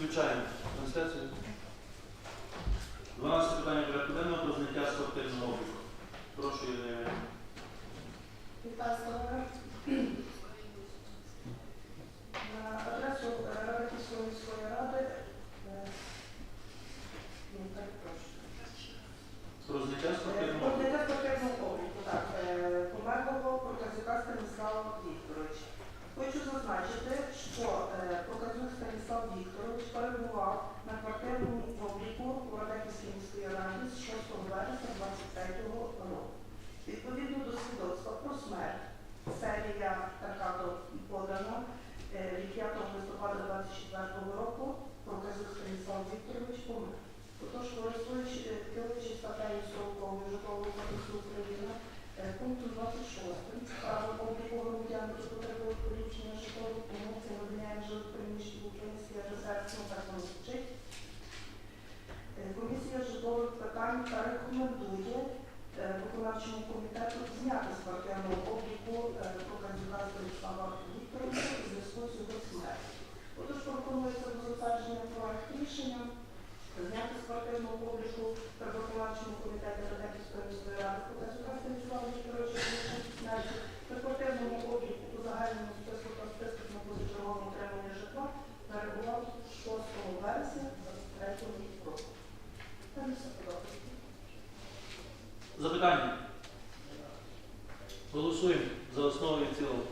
Включаємо трансляцію. 12 питання порядку денного про зняття з квартирного обліку. Прошу, Іванівна. Вітаю. На адресу Радиківської міської ради. е, ну. Про зняття Е, Про зняття спортивного обліку, так. е, Померлого Проказюка Станіслава Вікторовича. Хочу зазначити, що е, Проказюк Станіслав Вікторович перебував на квартирному обліку у Радехівській міській раді з 6 вересня 23 року. Відповідно до свідоцтва про смерть, серія така подано е, від 5 листопада 24 року, проказух Станіслав Вікторович помер. Отож, користуючись е, керуючись статтею 40 житлового кодексу України, е, пункту 26 право обліку громадян, які потребують поліпшення житлових умов, це виділяємо жилих приміщень в Українській РСР, так воно звучить. Е, Комісія житлових питань рекомендує е, виконавчому комітету зняти з квартирного обліку е, Проказюка Станіслава Вікторовича у зв'язку з його смертю. Отож пропонується до затвердження проект рішення зняти з квартирного обліку при виконавчому комітеті Радеківської міської ради Проказюка Станіслава Вікторовича смертю при квартирному обліку у загальному списку та списку на позачерговому отримання житла перебував 6 вересня 23 року. Там все подобається. Запитання. Голосуємо за основу і цілому.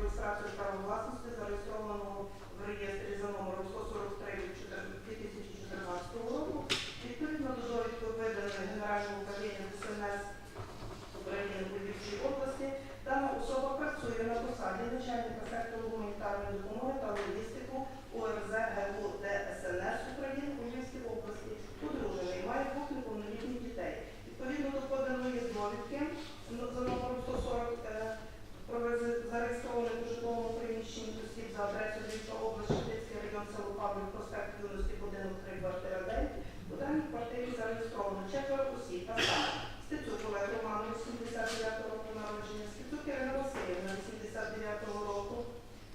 administração. Народження, Стецюк Ірина Васильівна, 89 року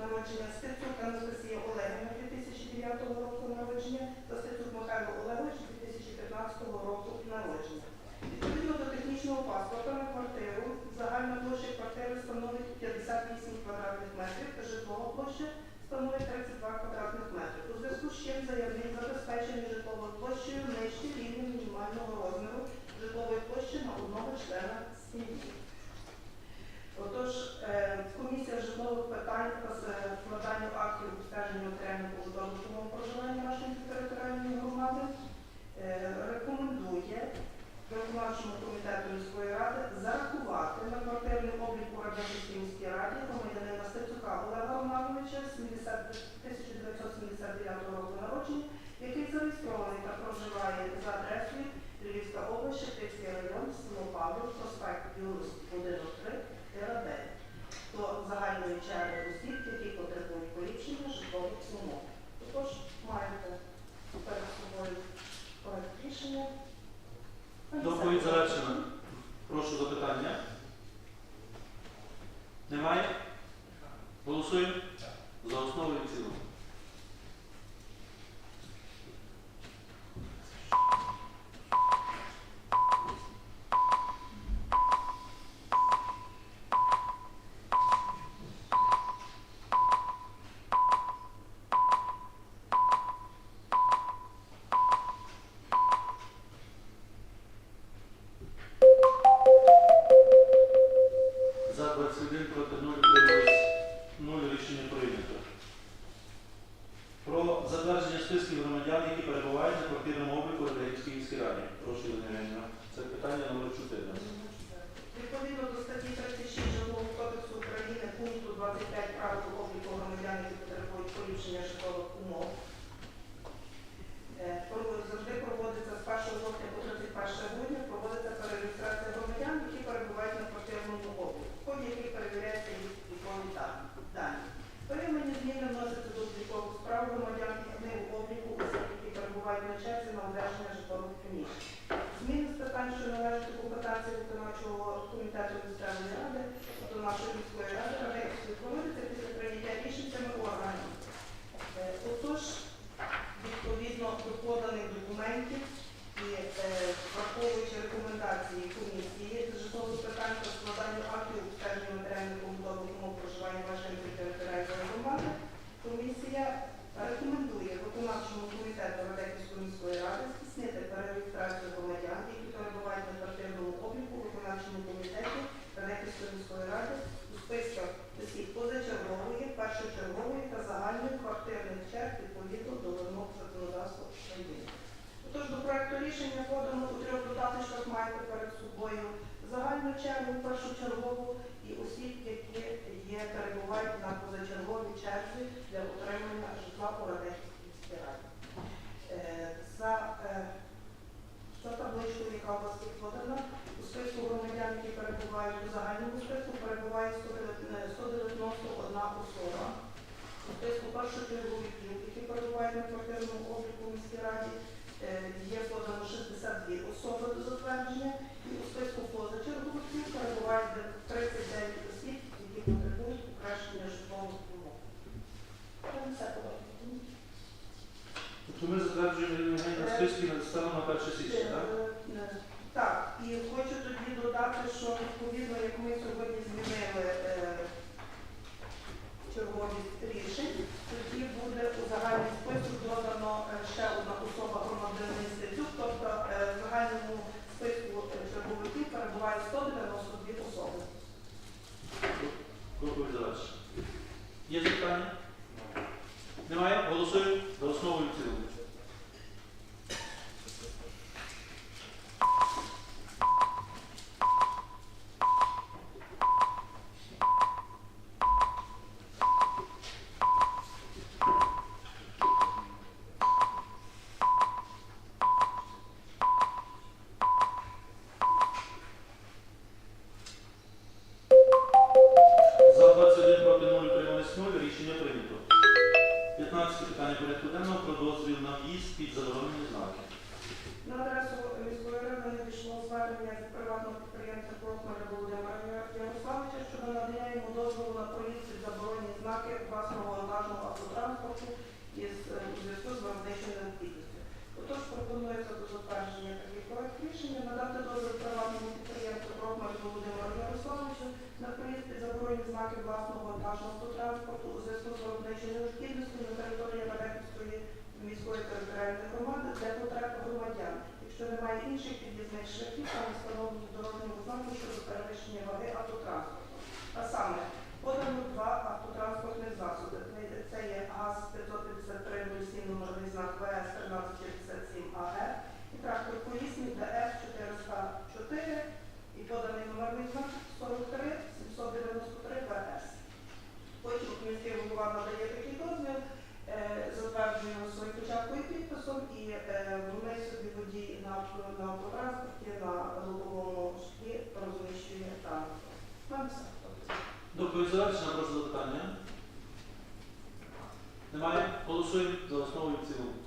народження, Стецюк Анастасія Олегівна, 2009 року народження, та Стецюк Михайло Олегович, 2015 року народження. Відповідно до технічного паспорта на квартиру, загальна площа квартири становить 58 квадратних метрів, та житлова площа становить 32 квадратних метрів. У зв'язку з чим заявник забезпечений житловою площею нижче рівня мінімального розміру житлової площі на одного члена сім'ї. Отож, е, комісія житлових питань та е, складанню актів обстеження окремих побудових умов проживання нашої територіальної громади е, рекомендує виконавчому комітету міської ради зарахувати на квартирний облік у Радянській міській раді громадянина Стецюка Олега Романовича з 1979 року народження, який зареєстрований та проживає за адресою Львівська область, Шепівський район, Село Павлів, проспект Білорусь, 1-3, на день до загальної черги осіб, які потребують поліпшення житлових умов. Також маєте перед собою проект рішення. Доповідь завершена. Прошу запитання. Немає? Голосуємо? За основу і цілому. Цими органами. Е, Отож, відповідно до поданих документів і е, враховуючи рекомендації комісії з житлових питань та складанню актів обстеження матеріальних побутових умов проживання мешканців територіальної громади, комісія рекомендує виконавчому комітету Радеківської міської ради здійснити перереєстрацію громадян, які перебувають на квартирному обліку в виконавчому комітеті Радеківської міської ради у списках осіб позачергової, першочергової та загальної квартирних черг відповідно до вимог законодавства України. Отож, до проекту рішення подано у трьох додаточках маєте перед собою загальну чергу, першочергову і осіб, які є, перебувають на позачерговій черзі для отримання житла у Радехівській міській раді. Е, За, е, за табличкою, яка у вас у списку громадян, які перебувають у загальному списку, перебуває 191 особа. У списку першочергових дій, які перебувають на квартирному обліку в міській раді, е, є подано 62 особи до затвердження, і у списку позачергових дій перебувають 39 осіб, які потребують покращення житлових умов. Тобто ми затверджуємо списки на станом на 1 січня, так? І хочу тоді додати, що відповідно, як ми сьогодні змінили е, черговість рішень, тоді буде у загальний список додано е, ще одна особа громадянин Стецюк, тобто е, в загальному списку е, черговиків перебуває 192 особи. Доповідач. Є запитання? Немає? Голосуємо за основу і в заборонені власного вантажного транспорту у зв'язку з виробничою необхідністю на території Радеківської міської територіальної громади для потреб громадян, якщо немає інших під'їзних шляхів та на, авто- на лобовому шклі розміщує транспорт. Нам все. Доповідач на прошу запитання. Немає? Голосуємо за основу і в.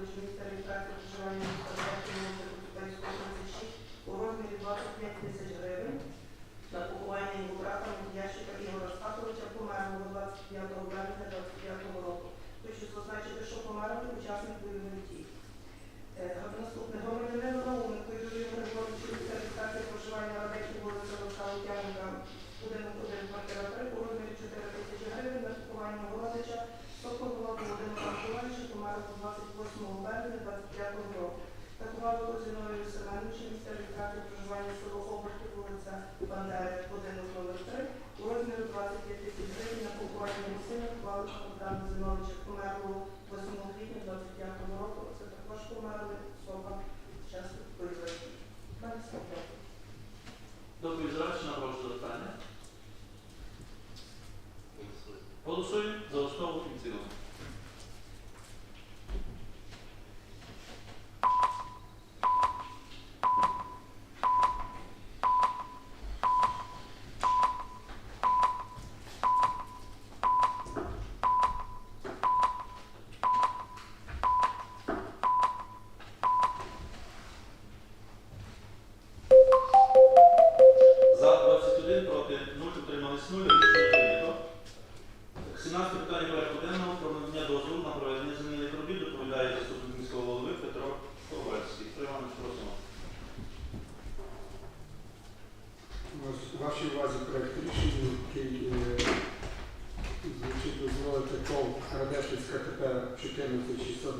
resolution Такувало Козіновою Семеновича, місце реєстрації проживання село Оберти, вулиця Бандери, будинок номер 3, у розмірі 25 тисяч гривень на поховання сина Кувалича Богдана Зиновича, померлого 8 квітня 25 року. Це також померли особа часу слухаю. Доповідь завершена, прошу запитання. Голосуємо за основу і цілому.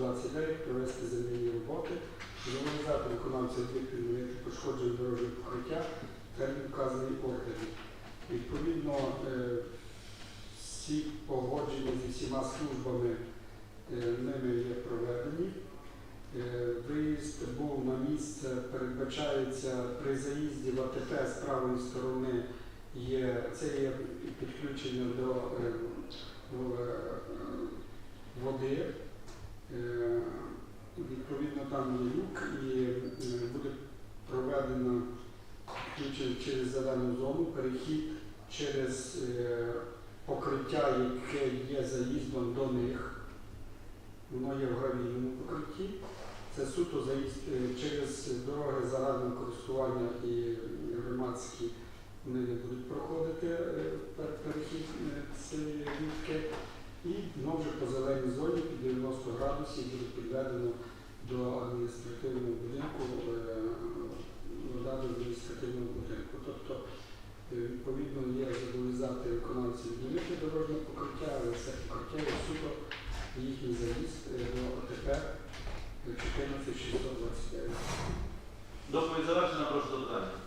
14629 провести земельні роботи, зобов'язати виконавця відповідати пошкоджень дорожнього покриття, термін вказаний ордері. Відповідно, е, всі погодження зі всіма службами е, ними є проведені. Е, Виїзд був на місце, передбачається при заїзді в АТП з правої сторони є це є підключення до води. Е, Відповідно, там є люк і е, буде проведено через зелену зону, перехід через е, покриття, яке є заїздом до них. Воно є в гравійному покритті. Це суто заїзд через дороги загального користування і громадські вони не будуть проходити перехід цієї річки. І воно вже по зеленій зоні під 90 градусів буде підведено до адміністративного будинку, е, вода до адміністративного будинку. Тобто, е, відповідно, є зобов'язати виконавців змінити дорожнє покриття, але це покриття є суто їхній заїзд е, до ОТП 14629. Доповідь завершена, прошу запитання.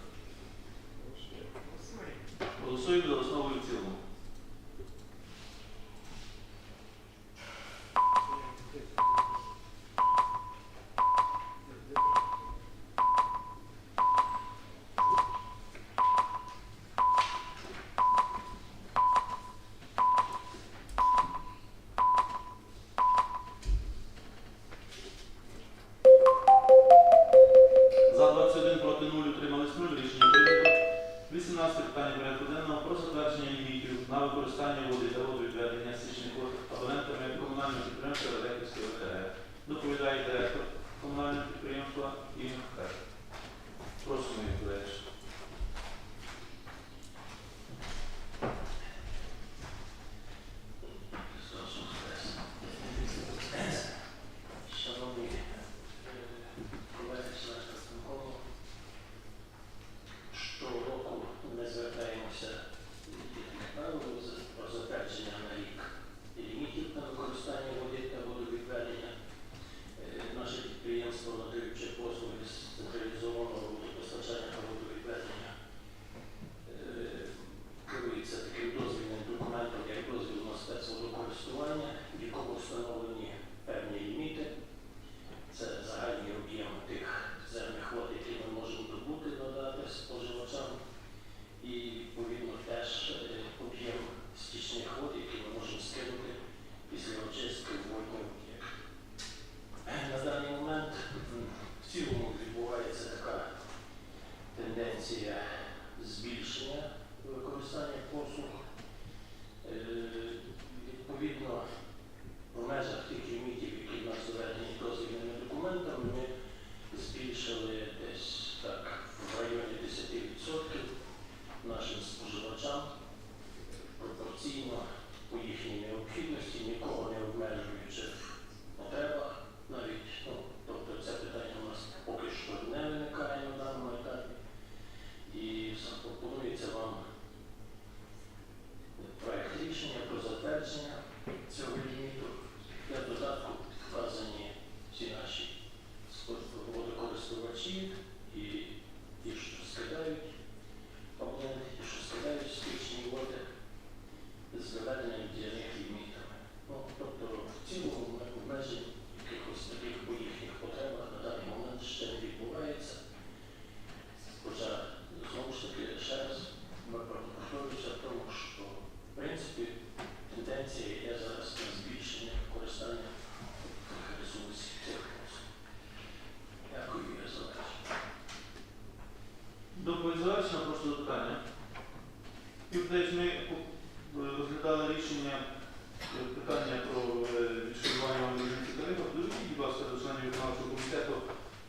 виконавчого комітету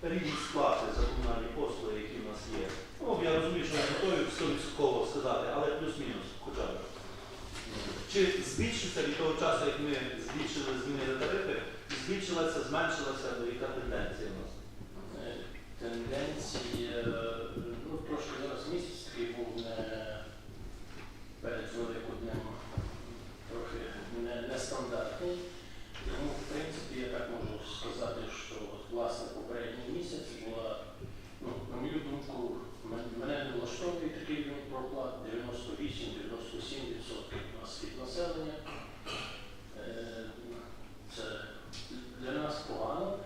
рівень сплати за комунальні послуги, які в нас є. Ну, Я розумію, що я готові стовідсотково сказати, але плюс-мінус хоча б. Чи збільшиться від того часу, як ми збільшили змінили тарифи, збільшилася, зменшилася, до яка тенденція в нас? Е, тенденції, е, ну, трошки зараз місяць який був не перед великоднем трохи нестандартний. Не Тому, в принципі, я так можу сказати, власне попередній місяць була, ну, на мою думку, мене не влаштовує такий рівень проплат 98-97% у нас від населення. Е, Це для нас погано.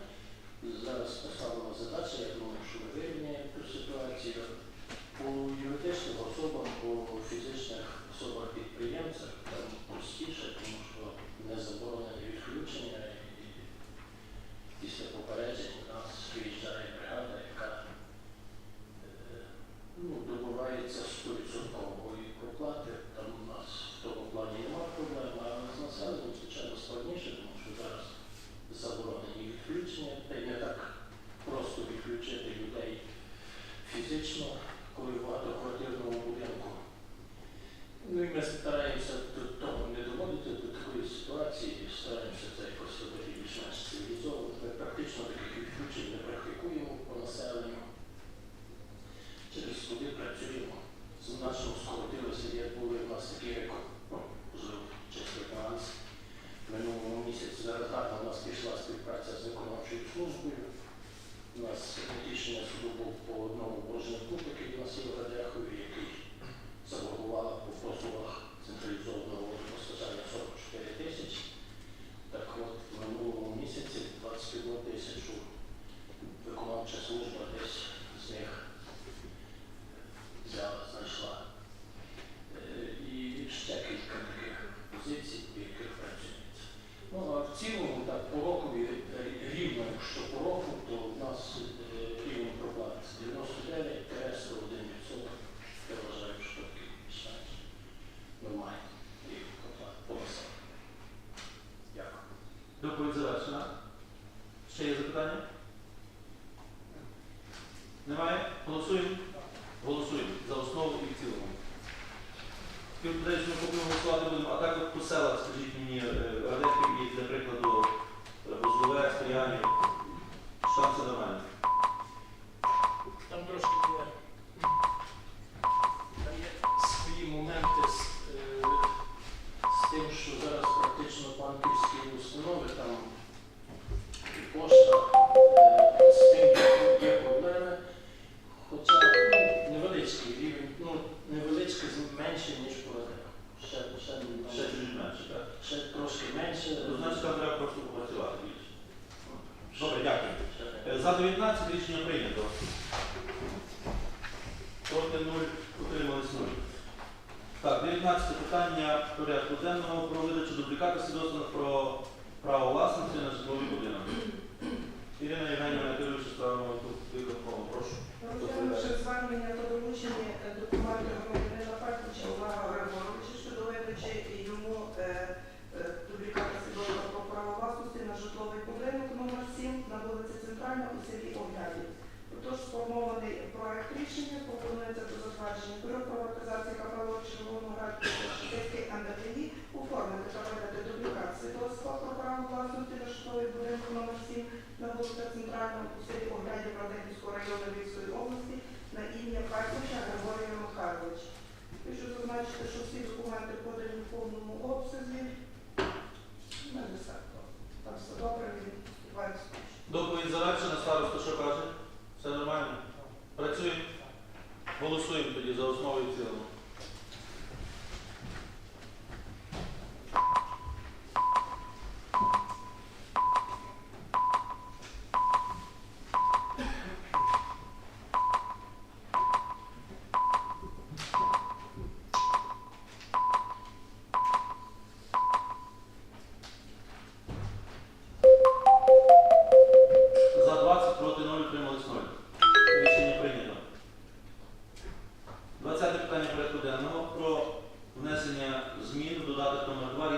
Зараз поставлена задача, я думаю, що ми вирівняємо. По юридичним особам, по фізичних особах підприємцях там простіше, тому що не заборонені відключення і після попереджень у нас виїжджає бригада, яка е, ну, добувається 100% проплати. Там у нас в тому плані немає проблем, а з населенням, звичайно, складніше, тому що зараз заборонені відключення, та й не так просто відключити людей фізично, коли в багатоквартирному будинку. Ну і ми стараємося до того не доводити до такої ситуації, стараємося це якось робити більш-менш цивілізовано. Ми практично таких відключень не практикуємо по населенню. Через суди працюємо. Значно скоротилося, як були в нас такі рекорд, ну, можливо, чесно баланс. В минулому місяці зараз гарно у нас пішла співпраця з виконавчою службою. У нас рішення суду був по одному боржнику, який у нас є в Радехові, який заборгувала по послугах централізованого водопостачання 44 тисячі. Так от в минулому місяці 21 тисячу виконавча служба десь з них взяла, знайшла. Е, І ще кілька таких позицій, по яких працюється. Ну, а в цілому, так, по рокові рі- рівно, якщо по року, то у нас е, рівень проплат 99-101%. Я вважаю, що такий більш-менш нормальний рівень проплат по населенню. Дякую. Доповідь завершена. Ще є запитання? Немає? Голосуємо? Голосуємо за основу і в цілому. Співпадаючи, ми будемо голосувати будемо, а так от по селах, скажіть мені, Радехів для прикладу, е, Возлове, Стоянів, чи там все ще трошки менше. То значить, там треба просто попрацювати більше. Добре, дякую. Е, За 19 рішення прийнято. Проти 0, утримались 0. Так, 19 питання порядку денного про видачу дубліката свідоцтва про право власності на житловий будинок. Ірина Євгенівна, керуюча справами виконкому, прошу. Розглянувши звернення та долучені е, документи громадянина Петровича Олега Григоровича щодо видачі йому е, е, дубліката свідоцтва про право власності на житловий будинок номер 7 на вулиці Центральна у селі Оглядів. Отож, сформований проект рішення пропонується до затвердження бюро приватизації Раду Шевський НДТІ оформити та дублікат свідоцтва про право власності на житловий будинок номер 7 на вулиці Центральна у селі Оглядів Радехівського району Львівської області на ім'я Петровича Григорія Михайловича. Хочу зазначити, що всі документи подані в повному обсязі.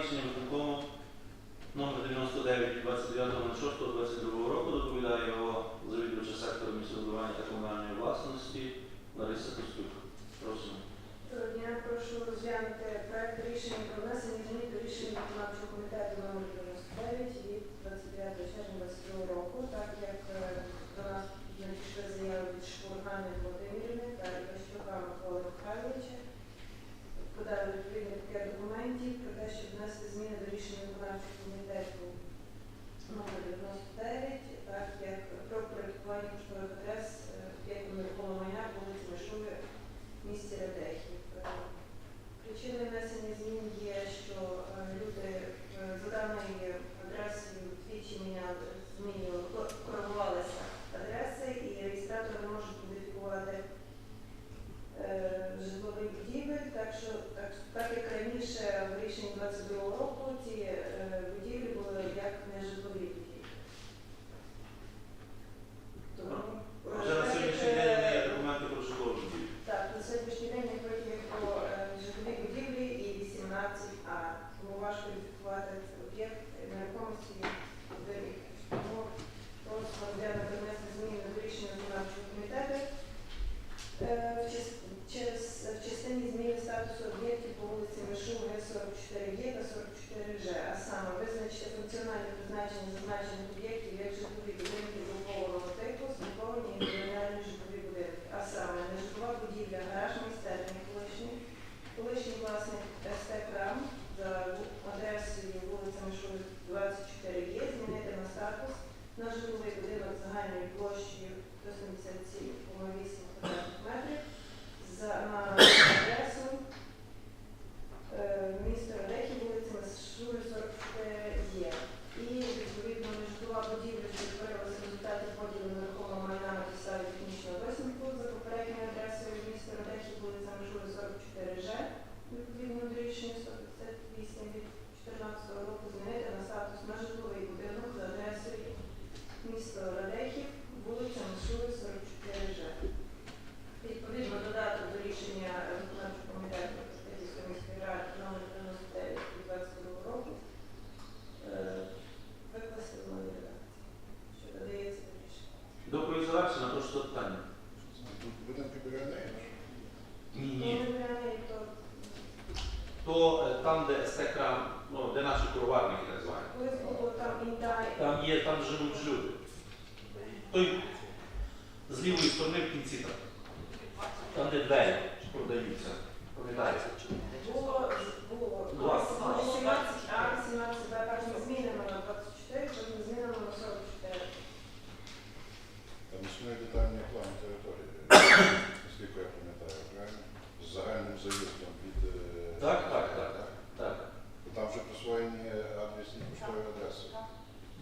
рішення виконкому номер 99 29.06.22 року доповідає його завідувача сектору містобудування та комунальної власності Лариса Костюк. Просимо. Е, я прошу розглянути проект рішення про внесення змін до рішення виконавчого комітету номер 99 від 29 червня 22 року, так як е, до нас надійшли заяви від Шкургани Володимирівни та Рощука Микола Михайловича подали відповідний пакет документів про те, щоб внесли зміни до рішення виконавчого комітету номер 99 так як про проєктування поштових адрес е, об'єкту нерухомого майна вулиці Мишури в місті Радехів. Причиною внесення змін є, що е, люди е, за даною адресою двічі міняли змінювали.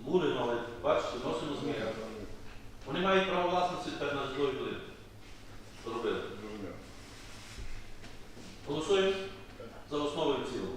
Були, але бачите, носимо зміни. Вони мають право власності тепер на житлові будинки. Зробили. Голосуємо за основу і цілу.